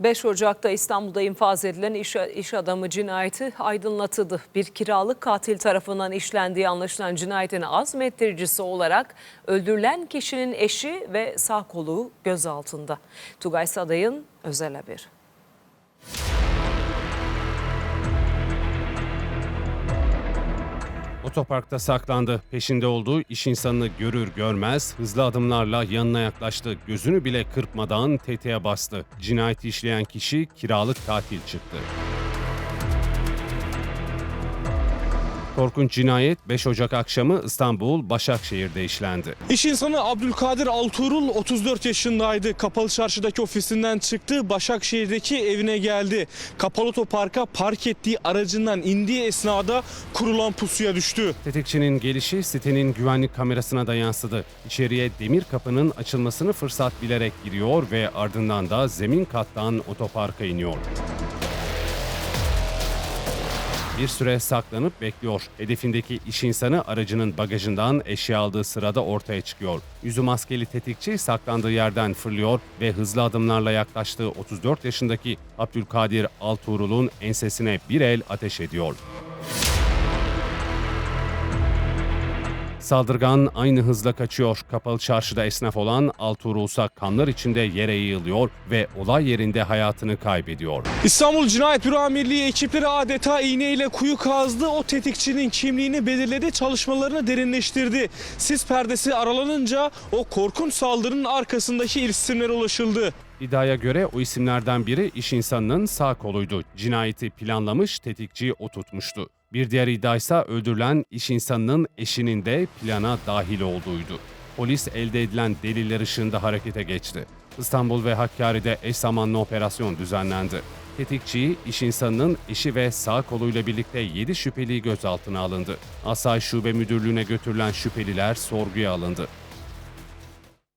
5 Ocak'ta İstanbul'da infaz edilen iş, iş adamı cinayeti aydınlatıldı. Bir kiralık katil tarafından işlendiği anlaşılan cinayetin azmettiricisi olarak öldürülen kişinin eşi ve sağ kolu gözaltında. Tugay Saday'ın özel haberi. Otoparkta saklandı. Peşinde olduğu iş insanını görür görmez hızlı adımlarla yanına yaklaştı. Gözünü bile kırpmadan tetiğe bastı. Cinayeti işleyen kişi kiralık katil çıktı. Korkunç cinayet 5 Ocak akşamı İstanbul Başakşehir'de işlendi. İş insanı Abdülkadir Altuğrul 34 yaşındaydı. Kapalı çarşıdaki ofisinden çıktı, Başakşehir'deki evine geldi. Kapalı otoparka park ettiği aracından indiği esnada kurulan pusuya düştü. Tetikçinin gelişi sitenin güvenlik kamerasına da yansıdı. İçeriye demir kapının açılmasını fırsat bilerek giriyor ve ardından da zemin kattan otoparka iniyor. Bir süre saklanıp bekliyor. Hedefindeki iş insanı aracının bagajından eşya aldığı sırada ortaya çıkıyor. Yüzü maskeli tetikçi saklandığı yerden fırlıyor ve hızlı adımlarla yaklaştığı 34 yaşındaki Abdülkadir Altuğrul'un ensesine bir el ateş ediyor. Saldırgan aynı hızla kaçıyor. Kapalı çarşıda esnaf olan Altuğrul ise kanlar içinde yere yığılıyor ve olay yerinde hayatını kaybediyor. İstanbul Cinayet Büro Amirliği ekipleri adeta iğneyle kuyu kazdı. O tetikçinin kimliğini belirledi, çalışmalarını derinleştirdi. Sis perdesi aralanınca o korkunç saldırının arkasındaki isimlere ulaşıldı. İddiaya göre o isimlerden biri iş insanının sağ koluydu. Cinayeti planlamış, tetikçiyi o tutmuştu. Bir diğer iddia ise öldürülen iş insanının eşinin de plana dahil olduğuydu. Polis elde edilen deliller ışığında harekete geçti. İstanbul ve Hakkari'de eş zamanlı operasyon düzenlendi. Tetikçiyi, iş insanının eşi ve sağ koluyla birlikte 7 şüpheli gözaltına alındı. Asayiş Şube Müdürlüğü'ne götürülen şüpheliler sorguya alındı.